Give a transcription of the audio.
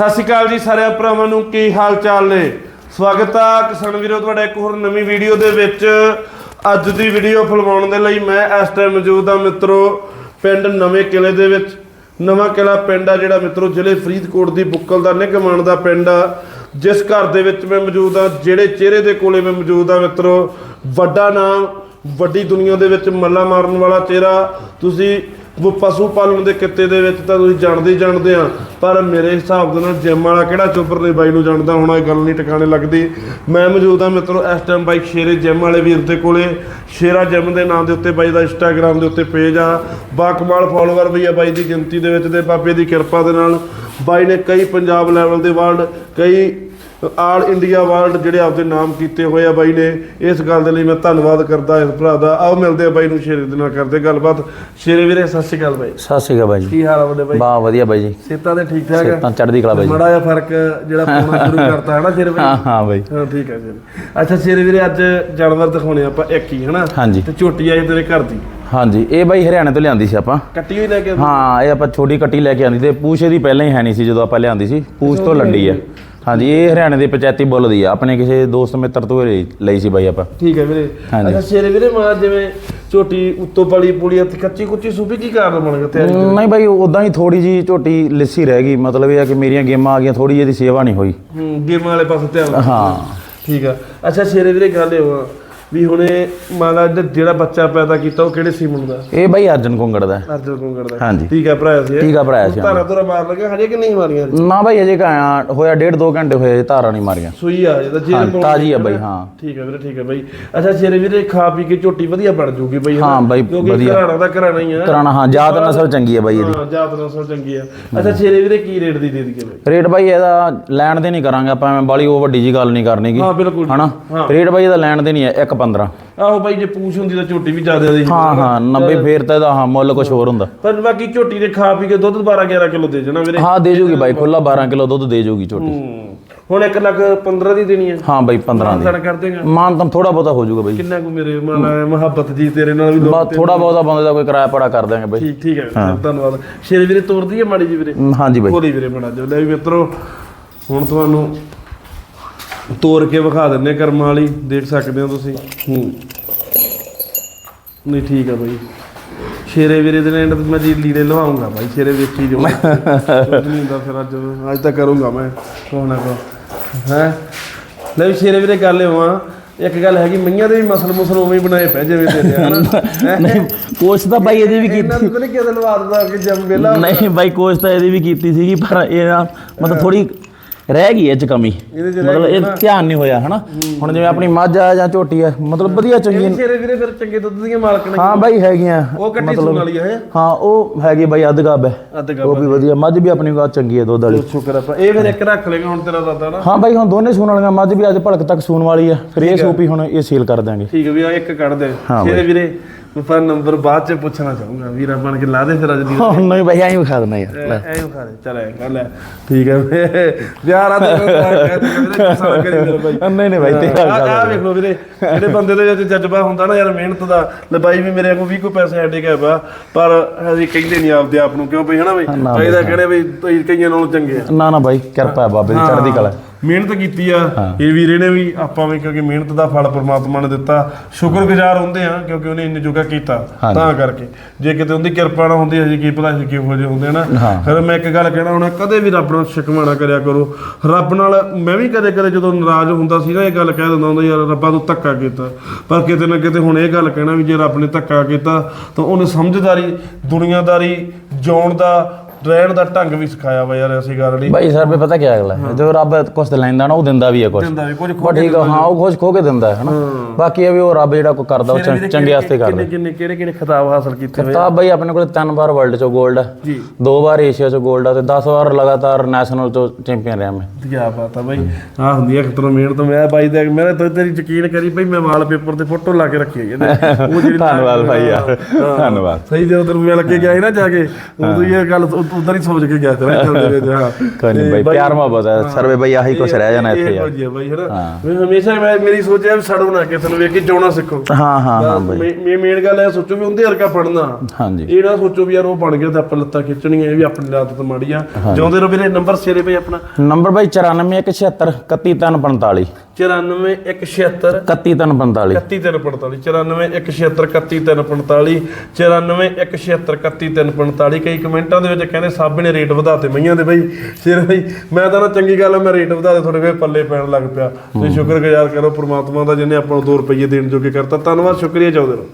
ਸਤਿ ਸ਼੍ਰੀ ਅਕਾਲ ਜੀ ਸਾਰਿਆਂ ਭਰਾਵਾਂ ਨੂੰ, ਕੀ ਹਾਲ ਚਾਲ ਨੇ? ਸਵਾਗਤ ਆ ਕਿਸਾਨ ਵੀਰੋ, ਤੁਹਾਡਾ ਇੱਕ ਹੋਰ ਨਵੀਂ ਵੀਡੀਓ ਦੇ ਵਿੱਚ। ਅੱਜ ਦੀ ਵੀਡੀਓ ਫਿਲਮਾਉਣ ਦੇ ਲਈ ਮੈਂ ਇਸ ਟਾਈਮ ਮੌਜੂਦ ਆ ਮਿੱਤਰੋ, ਪਿੰਡ ਨਵੇਂ ਕਿਲੇ ਦੇ ਵਿੱਚ। ਨਵਾਂ ਕਿਲਾ ਪਿੰਡ ਆ ਜਿਹੜਾ ਮਿੱਤਰੋ, ਜ਼ਿਲ੍ਹੇ ਫਰੀਦਕੋਟ ਦੀ ਬੁੱਕਲ ਦਾ ਨਿਗਮਾਨ ਦਾ ਪਿੰਡ ਆ। ਜਿਸ ਘਰ ਦੇ ਵਿੱਚ ਮੈਂ ਮੌਜੂਦ ਆ, ਜਿਹੜੇ ਚਿਹਰੇ ਦੇ ਕੋਲੇ ਮੈਂ ਮੌਜੂਦ ਆ ਮਿੱਤਰੋ, ਵੱਡਾ ਨਾਮ, ਵੱਡੀ ਦੁਨੀਆ ਦੇ ਵਿੱਚ ਮੱਲਾ ਮਾਰਨ ਵਾਲਾ ਚਿਹਰਾ। ਤੁਸੀਂ ਪਸ਼ੂ ਪਾਲਣ ਦੇ ਕਿੱਤੇ ਦੇ ਵਿੱਚ ਤਾਂ ਤੁਸੀਂ ਜਾਣਦੇ ਹੀ ਜਾਣਦੇ ਆ, ਪਰ ਮੇਰੇ ਹਿਸਾਬ ਦੇ ਨਾਲ ਜਿਮ ਵਾਲਾ ਕਿਹੜਾ ਚੋਪਰ ਨੇ ਬਾਈ ਨੂੰ ਜਾਣਦਾ ਹੋਣਾ, ਇਹ ਗੱਲ ਨਹੀਂ ਟਿਕਾਣੇ ਲੱਗਦੀ। ਮੈਂ ਮੌਜੂਦ ਆ ਮਿੱਤਰੋ, ਇਸ ਟਾਈਮ ਬਾਈ ਸ਼ੇਰੇ ਜਿਮ ਵਾਲੇ ਵੀਰ ਦੇ ਕੋਲੇ। ਸ਼ੇਰਾ ਜਿਮ ਦੇ ਨਾਮ ਦੇ ਉੱਤੇ ਬਾਈ ਦਾ ਇੰਸਟਾਗ੍ਰam ਦੇ ਉੱਤੇ ਪੇਜ ਆ। ਬਾਕਮਾਲ ਫਾਲੋਅਰ ਵੀ ਆ ਬਾਈ ਦੀ ਗਿਣਤੀ ਦੇ ਵਿੱਚ ਤੇ ਬਾਬੇ ਦੀ ਕਿਰਪਾ ਦੇ ਨਾਲ। ਬਾਈ ਨੇ ਕਈ ਪੰਜਾਬ ਲੈਵਲ ਦੇ ਵਰਲਡ ਕਈ ਆਲ ਇੰਡੀਆ ਵਰਲਡ ਜਿਹੜੇ ਆਪਦੇ ਨਾਮ ਕੀਤੇ ਹੋਏ ਆ ਬਾਈ ਨੇ ਇਸ ਗੱਲ ਦੇ ਲਈ ਮੈਂ ਧੰਨਵਾਦ ਕਰਦਾ ਇਸ ਭਰਾ ਦਾ। ਆਓ ਮਿਲਦੇ ਆ ਬਾਈ ਨੂੰ ਸ਼ੇਰੇ ਦੇ ਨਾਲ ਕਰਦੇ ਗੱਲਬਾਤ। ਸ਼ੇਰੇ ਵੀਰੇ ਸਤਿ ਸ਼੍ਰੀ ਅਕਾਲ ਬਾਈ। ਸਤਿ ਸ਼੍ਰੀ ਅਕਾਲ ਬਾਈ ਜੀ। ਕੀ ਹਾਲ ਆ ਵੱਡੇ ਬਾਈ? ਬਾ ਵਧੀਆ ਬਾਈ ਜੀ। ਸੇਤਾ ਦੇ ਠੀਕ ਠਾਕ ਤਾਂ ਚੜ੍ਹਦੀ ਕਲਾ ਬਾਈ ਮੜਾ ਜਿਹਾ ਫ਼ਰਕ ਜਿਹੜਾ ਪਾਉਣਾ ਸ਼ੁਰੂ ਕਰਤਾ ਹੈ ਨਾ ਸ਼ੇਰੇ ਬਾਈ ਹਾਂ ਹਾਂ ਬਾਈ। ਹਾਂ ਠੀਕ ਹੈ ਸ਼ੇਰੇ। ਅੱਛਾ ਸ਼ੇਰੇ ਵੀਰੇ ਅੱਜ ਜਾਨਵਰ ਦਿਖਾਉਣੇ ਆਪਾਂ ਇੱਕ ਹੀ ਹਨਾ ਤੇ ਝੋਟੀ ਆਈ ਤੇਰੇ ਘਰ ਦੀ? ਹਾਂਜੀ ਇਹ ਬਾਈ ਹਰਿਆਣੇ ਤੋਂ ਲਿਆਂਦੀ ਸੀ ਆਪਾਂ। ਕੱਟੀ ਹੋਈ ਲੈ ਕੇ ਹਾਂ ਇਹ ਆਪਾਂ ਛੋਟੀ ਕੱਟੀ ਲੈ ਕੇ ਆਂਦੀ ਤੇ ਪੂਛ ਇਹਦੀ ਪਹਿਲਾਂ ਹੀ ਹੈ ਨਹੀਂ ਸੀ ਜਦੋਂ ਆਪਾਂ ਲਿਆਂਦੀ ਸੀ। ਪੂਛ ਤੋਂ ਲੰਡੀ ਹੈ। ਹਾਂਜੀ ਇਹ ਹਰਿਆਣੇ ਦੀ ਪੰਚਾਇਤੀ ਬੁੱਲ ਦੀ ਆ। ਆਪਣੇ ਕਿਸੇ ਦੋਸਤ ਮਿੱਤਰ ਤੋਂ ਹੀ ਲਈ- ਲਈ ਸੀ ਬਾਈ ਆਪਾਂ। ਠੀਕ ਹੈ ਵੀਰੇ। ਹਾਂਜੀ। ਅੱਛਾ ਸ਼ੇਰੇ ਵੀਰੇ ਮਾਂ ਜਿਵੇਂ ਝੋਟੀ ਉੱਤੋਂ ਪਲੀ ਪੁਲੀ ਤੇ ਕੱਚੀ ਕੁੱਚੀ ਸੂਪੀ ਕੀ ਕਾਰਨ ਬਣ ਗਿਆ ਤੇ ਨਹੀਂ ਬਾਈ ਉਦਾਂ ਹੀ ਥੋੜੀ ਜੀ ਝੋਟੀ ਲਿੱਸੀ ਰਹਿ ਗਈ। ਮਤਲਬ ਇਹ ਆ ਕਿ ਮੇਰੀਆਂ ਗੇਮਾਂ ਆ ਗਈਆਂ ਥੋੜੀ ਜਿਹੀ ਸੇਵਾ ਨਹੀਂ ਹੋਈ। ਹੂੰ ਗੇਮਾਂ ਵਾਲੇ ਪਾਸੇ ਧਿਆਨ। ਹਾਂ। ਠੀਕ ਆ। ਅੱਛਾ ਸ਼ੇਰੇ ਵੀਰੇ ਗੱਲ ਇਹ ਵਾ ਵੀ ਹੁਣੇ ਮੰਨ ਲਾ ਜਿਹੜਾ- ਬੱਚਾ ਪੈਦਾ ਕੀਤਾ ਉਹ ਕਿਹੜੇ ਸੀਮਨ ਦਾ? ਇਹ ਬਾਈ ਅਰਜਨ ਕੁੰਗੜ ਦਾ। ਹੈ। ਅਰਜਨ ਕੁੰਗੜ ਦਾ। ਹਾਂਜੀ। ਠੀਕ ਆ ਭਰਾ ਸੀ ਆ ਭਰਾਇਆ ਸੀ ਧਾਰਾ ਧੁਰਾ ਮਾਰ ਲਗਾ ਹਜੇ ਕਿ ਨਹੀਂ ਮਾਰੀਆਂ ਨਾ ਬਾਈ ਅਜੇ ਕਾਇਆ ਹੋਇਆ ਡੇਢ ਦੋ ਘੰਟੇ ਹੋਏ ਧਾਰਾਂ ਨਹੀਂ ਮਾਰੀਆਂ। ਸੂਈ ਆ ਜਿਹਦਾ ਹਾਂ, ਜੇਲ ਤਾਜ਼ੀ ਆ ਬਾਈ, ਹਾਂ। ਠੀਕ ਆ ਵੀਰੇ ਠੀਕ ਆ ਬਾਈ। ਅੱਛਾ ਸ਼ੇਰੇ ਵੀਰੇ ਖਾ ਪੀ ਕੇ ਝੋਟੀ ਵਧੀਆ ਬਣ ਜੂਗੀ ਬਾਈ ਹਾਂ ਬਾਈ, ਕਿਉਂਕਿ ਵਧੀਆ। ਘਰਾਣਾ ਦਾ ਘਰਾਣਾ ਹੀ ਆ। ਕਰਾਣਾ ਹਾਂ ਜਾਤ ਨਸਲ ਚੰਗੀ ਹੈ ਬਾਈ ਇਹਦੀ। ਹਾਂ ਜਾਤ ਨਸਲ ਚੰਗੀ ਆ। ਅੱਛਾ ਸ਼ੇਰੇ ਵੀਰੇ ਕੀ ਰੇਟ ਦੀ ਦੇ ਦਈਏ ਬਾਈ? ਰੇਟ ਬਾਈ ਇਹਦਾ ਲੈਣ ਦੇ ਨਹੀਂ ਕਰਾਂਗੇ ਆਪਾਂ ਐਵੇਂ ਬਾਲੀ ਉਹ ਵੱਡੀ ਜੀ ਗੱਲ ਨਹੀਂ ਕਰਨੀਗੀ ਹਾਂ ਬਿਲਕੁਲ ਹਨਾ? ਹਾਂ। ਰੇਟ ਬਾਈ ਇਹਦਾ ਲੈਣ ਦੇ ਨਹੀਂ ਹੈ 1.15 ਆਹੋ ਬਾਈ ਜੇ ਪੂਛ ਹੁੰਦੀ ਤਾਂ ਝੋਟੀ ਵੀ ਜ਼ਿਆਦਾ ਦੀ ਹਾਂ ਹਾਂ 90 ਫੇਰ ਤਾਂ ਇਹਦਾ ਹਾਂ ਮੁੱਲ ਕੁਝ ਹੋਰ ਹੁੰਦਾ। ਪਰ ਬਾਕੀ ਝੋਟੀ ਦੇ ਖਾ ਪੀ ਕੇ ਦੁੱਧ 12 11 ਕਿਲੋ ਦੇ ਜਾਣਾ ਵੀਰੇ। ਹਾਂ ਦੇ ਜੂਗੀ ਬਾਈ ਖੁੱਲਾ 12 ਕਿਲੋ ਦੁੱਧ ਦੇ ਜੂਗੀ ਝੋਟੀ। ਹੁਣ 1 ਲੱਖ 15 ਦੀ ਦੇਣੀ ਹੈ। ਹਾਂ ਬਾਈ 15 ਦੀ। ਕਰ ਦੇਗਾ। ਮਾਨ ਤਾਂ ਥੋੜਾ ਬਹੁਤਾ ਹੋ ਜੂਗਾ ਬਾਈ। ਕਿੰਨਾ ਕੁ ਮੇਰੇ ਮਨ ਮੁਹੱਬਤ ਜੀ ਤੇਰੇ ਨਾਲ ਵੀ ਦੋ ਬਸ ਥੋੜਾ ਬਹੁਤਾ ਬੰਦੇ ਦਾ ਕੋਈ ਕਿਰਾਇਆ ਪੜਾ ਕਰ ਦਾਂਗੇ ਬਾਈ। ਠੀਕ ਠੀਕ ਹੈ ਧੰਨਵਾਦ। ਸ਼ੇਰ ਵੀਰੇ ਤੋਰਦੀ ਹੈ ਮਾੜੀ ਜੀ ਵੀਰੇ। ਹਾਂਜੀ ਬਾਈ। ਕੋਲੀ ਵੀਰੇ ਬਣਾ ਦਿਓ। ਲੈ ਵੀ ਮਿੱਤਰੋ ਹੁਣ ਤੁਹਾਨੂੰ ਤੋੜ ਕੇ ਵਿਖਾ ਦਿੰਨੇ ਕਰਮਾਂ ਵਾਲੀ ਦੇਖ ਸਕਦੇ ਹੋ ਤੁਸੀਂ। ਹੂੰ। ਨਹੀਂ ਠੀਕ ਆ ਬਾਈ। ਸ਼ੇਰੇ ਵੀਰੇ ਦੇ ਨਾਲ ਮੈਂ ਜੀ ਲੀੜੇ ਲਵਾਉਂਗਾ ਬਾਈ ਸ਼ੇਰੇ ਵੇਚੀ ਜੋ ਨਹੀਂ ਹੁੰਦਾ ਫਿਰ ਅੱਜ ਅੱਜ ਤਾਂ ਕਰੂੰਗਾ ਮੈਂ ਨਾ ਕੋ ਹੈ? ਲੈ ਸ਼ੇਰੇ ਵੀਰੇ ਗੱਲ ਹੋਵਾਂ ਇੱਕ ਗੱਲ ਹੈਗੀ ਮਈਆਂ ਦੇ ਵੀ ਮਸਲ ਮੁਸਲ ਉਵੇਂ ਹੀ ਬਣਾਏ ਪਏ ਜਿਵੇਂ ਤੇਰੇ ਹਨਾ? ਨਹੀਂ ਕੋਚ ਤਾਂ ਬਾਈ ਇਹਦੀ ਵੀ ਇਹਨਾਂ ਕੀਤੀ। ਨੂੰ ਤਾਂ ਨਹੀਂ ਕਿਤੇ ਲਵਾ ਦਿੰਦਾ ਕਿ ਜਮ ਵੇਲਾ। ਨਹੀਂ ਬਾਈ ਕੋਚ ਤਾਂ ਇਹਦੀ ਵੀ ਕੀਤੀ ਸੀਗੀ ਪਰ ਇਹ ਮਤਲਬ ਥੋੜੀ ਰਹਿ ਗਈ ਇਹ ਚ ਕਮੀ। ਮਤਲਬ ਇਹ ਧਿਆਨ ਨਹੀਂ ਹੋਇਆ ਹਨਾ? ਹੁਣ ਜਿਵੇਂ ਆਪਣੀ ਮੱਝ ਆ ਜਾਂ ਝੋਟੀ ਆ ਮਤਲਬ ਵਧੀਆ ਚੰਗੀ ਸ਼ੇਰੇ ਵੀਰੇ ਫਿਰ ਚੰਗੇ ਦੁੱਧ ਦੀਆਂ ਮਾਲਕਣਾਂ ਹਾਂ ਬਾਈ ਹੈਗੀਆਂ। ਉਹ ਕੱਟੀ ਸੂਣ ਵਾਲੀ ਹੈ ਹਾਂ ਉਹ ਹੈਗੀ ਬਾਈ ਅੱਧ ਗੱਬ ਹੈ। ਉਹ ਵੀ ਵਧੀਆ ਮੱਝ ਵੀ ਆਪਣੀ ਕੋਲ ਚੰਗੀ ਹੈ ਦੁੱਧ ਵਾਲੀ। ਸ਼ੁਕਰ ਆਪਾਂ ਇਹ ਫਿਰ ਇੱਕ ਰੱਖ ਲੇਗਾ ਹੁਣ ਤੇਰਾ ਦਾਦਾ ਨਾ ਹਾਂ ਬਾਈ ਹੁਣ ਦੋਨੇ ਸੂਣ ਵਾਲੀਆਂ ਮੱਝ ਵੀ ਅੱਜ ਭਲਕ ਤੱਕ ਸੂਣ ਵਾਲੀ ਆ। ਫਿਰ ਇਹ ਸੂਪੀ ਹੁਣ ਇਹ ਸੇਲ ਕਰ ਦਾਂਗੇ ਠੀਕ ਹੈ ਵੀ ਆ ਇੱਕ ਕੱਢ ਦੇ। ਸ਼ੇਰੇ ਵੀਰੇ ਪਰ ਨੰਬਰ ਬਾਅਦ ਚ ਪੁੱਛਣਾ ਚਾਹੂੰਗਾ ਵੀਰਾ ਬਣ ਕੇ ਲਾ ਦੇ ਫਿਰ ਅੱਜ ਦੀ ਹਾਂ ਨਹੀਂ ਬਾਈ ਐਂ ਵਿਖਾ ਦੇਣਾ ਯਾਰ ਲੈ। ਐ ਖਾ ਦੇ ਚਲ ਐ ਕਰ ਲੈ। ਠੀਕ ਹੈ ਪਿਆਰ ਆ ਤੇ ਨਹੀਂ ਨਹੀਂ ਬਾਈ ਤੇਰਾ ਆ ਵਿਖਾ ਵੇਖ ਲਓ ਵੀਰੇ ਜਿਹੜੇ ਬੰਦੇ ਦੇ ਵਿੱਚ ਜਜ਼ਬਾ ਹੁੰਦਾ ਨਾ ਯਾਰ ਮਿਹਨਤ ਦਾ ਲੈ ਬਾਈ ਵੀ ਮੇਰੇ ਕੋਲ ਵੀ ਕੋਈ ਪੈਸੇ ਐਡੇ ਗਏ ਬਾ ਪਰ ਅਸੀਂ ਕਹਿੰਦੇ ਨਹੀਂ ਆਪਦੇ ਆਪ ਨੂੰ ਕਿਉਂ ਬਈ ਹਨਾ ਬਈ? ਤਾਂ ਕਹਿੰਦੇ ਬਈ। ਕਈਆਂ ਨਾਲੋਂ ਚੰਗੇ ਆ। ਨਾ ਨਾ ਬਾਈ ਕਿਰਪਾ ਬਾਬੇ ਦੀ ਚੜ੍ਹਦੀ ਕਲਾ ਮਿਹਨਤ ਕੀਤੀ ਆ। ਇਹ ਵੀਰੇ ਨੇ ਵੀ ਆਪਾਂ ਵੀ ਕਿਉਂਕਿ ਮਿਹਨਤ ਦਾ ਫਲ ਪ੍ਰਮਾਤਮਾ ਨੇ ਦਿੱਤਾ। ਸ਼ੁਕਰਗੁਜ਼ਾਰ ਹੁੰਦੇ ਆ ਕਿਉਂਕਿ ਉਹਨੇ ਇੰਨੇ ਜੋਗਾ ਕੀਤਾ। ਤਾਂ ਕਰਕੇ। ਜੇ ਕਿਤੇ ਉਹਦੀ ਕਿਰਪਾ ਨਾ ਹੁੰਦੀ ਅਸੀਂ ਕੀ ਪਤਾ ਸੀ ਕਿਹੋ ਜਿਹੇ ਹੁੰਦੇ ਨਾ। ਫਿਰ ਮੈਂ ਇੱਕ ਗੱਲ ਕਹਿਣਾ ਹੁਣ ਕਦੇ ਵੀ ਰੱਬ ਨਾਲ ਸ਼ਿਕਵਾ ਨਾ ਕਰਿਆ ਕਰੋ। ਰੱਬ ਨਾਲ ਮੈਂ ਵੀ ਕਦੇ ਕਦੇ ਜਦੋਂ ਨਾਰਾਜ਼ ਹੁੰਦਾ ਸੀ ਨਾ ਇਹ ਗੱਲ ਕਹਿ ਦਿੰਦਾ ਹੁੰਦਾ ਯਾਰ ਰੱਬਾ ਤੂੰ ਧੱਕਾ ਕੀਤਾ। ਪਰ ਕਿਤੇ ਨਾ ਕਿਤੇ ਹੁਣ ਇਹ ਗੱਲ ਕਹਿਣਾ ਵੀ ਜੇ ਰੱਬ ਨੇ ਧੱਕਾ ਕੀਤਾ ਤਾਂ ਉਹਨੇ ਸਮਝਦਾਰੀ ਦੁਨੀਆਦਾਰੀ ਜਿਉਣ ਦਾ ਰਹਿਣ ਦਾ ਢੰਗ ਵੀ ਸਿਖਾਇਆ ਵਾ ਯਾਰ ਐਸੀ ਗੱਲ ਨਹੀਂ। ਬਾਈ ਸਰ ਵੀ ਪਤਾ ਕੀ ਗੱਲ ਹੈ? ਜੋ ਰੱਬ ਤੇ ਲੈਂਦਾ ਨਾ ਉਹ ਦਿੰਦਾ ਵੀ ਹੈ ਕੁਛ। ਦਿੰਦਾ ਵੀ ਕੁਝ ਬਸ ਠੀਕ ਆ ਹਾਂ ਉਹ ਕੁਛ ਖੋ ਕੇ ਦਿੰਦਾ ਹੈ। ਹਨਾ ਬਾਕੀ ਇਹ ਵੀ ਉਹ ਰੱਬ ਜਿਹੜਾ ਕੋ ਕਰਦਾ ਉਹ ਚੰ- ਚੰਗੇ ਵਾਸਤੇ ਕਰਦਾ ਕਿੰਨੇ ਕਿੰਨੇ ਕਿਹੜੇ ਕਿਹੜੇ ਖਿਤਾਬ ਹਾਸਲ ਕੀਤੇ ਹੋਏ ਤਾਂ ਬਾਈ ਆਪਣੇ ਕੋਲ ਤਿੰਨ ਵਾਰ ਵਰਲਡ ਚੋਂ 골ਡ ਹੈ ਜੀ। ਦੋ ਵਾਰ ਏਸ਼ੀਆ ਚੋਂ 골ਡ ਹੈ ਤੇ 10 ਵਾਰ ਲਗਾਤਾਰ ਨੈਸ਼ਨਲ ਚੋਂ ਚੈਂਪੀਅਨ ਰਿਹਾ ਮੈਂ। ਕੀ ਬਾਤ ਆ ਬਾਈ। ਆ ਹੁੰਦੀ ਆ ਕਿਤੋਂ ਮਿਹਨਤ ਮੈਂ ਬਾਈ ਦਾ ਮੈਂ ਤਾਂ ਤੇਰੀ ਯਕੀਨ ਕਰੀ ਬਈ ਮੈਂ ਵਾਲ ਪੇਪਰ ਤੇ ਫੋਟੋ ਲਾ ਕੇ ਰੱਖੀ ਹੈ ਉਹ ਜਿਹੜੀ ਧੰਨਵਾਦ ਭਾਈ ਯਾਰ ਧੰਨਵਾਦ। ਸਹੀ ਜਦੋਂ ਤੈਨੂੰ ਮਿਲ ਕੇ ਗਿਆ ਸੀ ਨਾ ਜਾ ਕੇ ਉਦੋਂ ਹੀ ਇਹ ਗੱਲ ਉਦੋਂ ਹੀ ਸੋਚ ਕੇ ਗਿਆ ਤੇ ਮੈਂ ਚੱਲਦੇ ਵੇ ਹਾਂ। ਕੋਈ ਨਹੀਂ ਤੇ ਬਾਈ ਪਿਆਰ ਮੁਹੱਬਤ ਹੈ ਸਰਵੇ ਬਾਈ ਆਹੀ ਕੁਛ ਰਹਿ ਜਾਣਾ ਇੱਥੇ ਯਾਰ ਇਹ ਯਾਰ ਬਾਈ ਹਨਾ? ਮੈਂ ਹਮੇਸ਼ਾ ਮੈਂ ਮੇਰੀ ਸੋਚ ਹੈ ਵੀ ਸੜੋ ਨਾ ਕਿਸੇ ਨੂੰ ਵੇਖ ਕੇ ਜਿਉਣਾ ਸਿੱਖੋ। ਹਾਂ ਹਾਂ ਹਾਂ ਬਾਈ। ਮੇ ਮੇਨ ਗੱਲ ਇਹ ਸੋਚੋ ਵੀ ਉਹਦੇ ਵਰਗਾ ਪੜਨਾ ਹਾਂਜੀ। ਇਹ ਨਾ ਸੋਚੋ ਵੀ ਯਾਰ ਉਹ ਬਣ ਗਿਆ ਤੇ ਆਪਾਂ ਲੱਤਾਂ ਖਿੱਚਣੀਆਂ ਇਹ ਵੀ ਆਪਣੀ ਆਦਤ ਮਾੜੀ ਆ। ਜਿਉਂਦੇ ਰਹੋ ਵੀਰੇ ਨੰਬਰ ਸੇਰੇ ਬਈ ਆਪਣਾ। ਨੰਬਰ ਬਾਈ 94176 31345 94176 31345 31345 94176 ਕਈ ਕਮੈਂਟਾਂ ਦੇ ਵਿੱਚ ਕਹਿੰਦੇ ਸਾਬੇ ਨੇ ਰੇਟ ਵਧਾਤੇ ਮਈਆਂ ਦੇ ਬਈ। ਸਿਰ ਬਈ ਮੈਂ ਤਾਂ ਨਾ ਚੰਗੀ ਗੱਲ ਆ ਮੈਂ ਰੇਟ ਵਧਾ ਦੇ ਤੁਹਾਡੇ ਵੇ ਪੱਲੇ ਪੈਣ ਲੱਗ ਪਿਆ। ਤੇ ਸ਼ੁਕਰਗੁਜ਼ਾਰ ਕਰੋ ਪ੍ਰਮਾਤਮਾ ਦਾ ਜਿਹਨੇ ਆਪਾਂ ਨੂੰ 2 ਰੁਪਏ ਦੇਣ ਜੋਗੇ ਕਰਤਾ। ਧੰਨਵਾਦ ਸ਼ੁਕਰੀਆ ਚਾਹੁੰਦੇ ਰਹੋ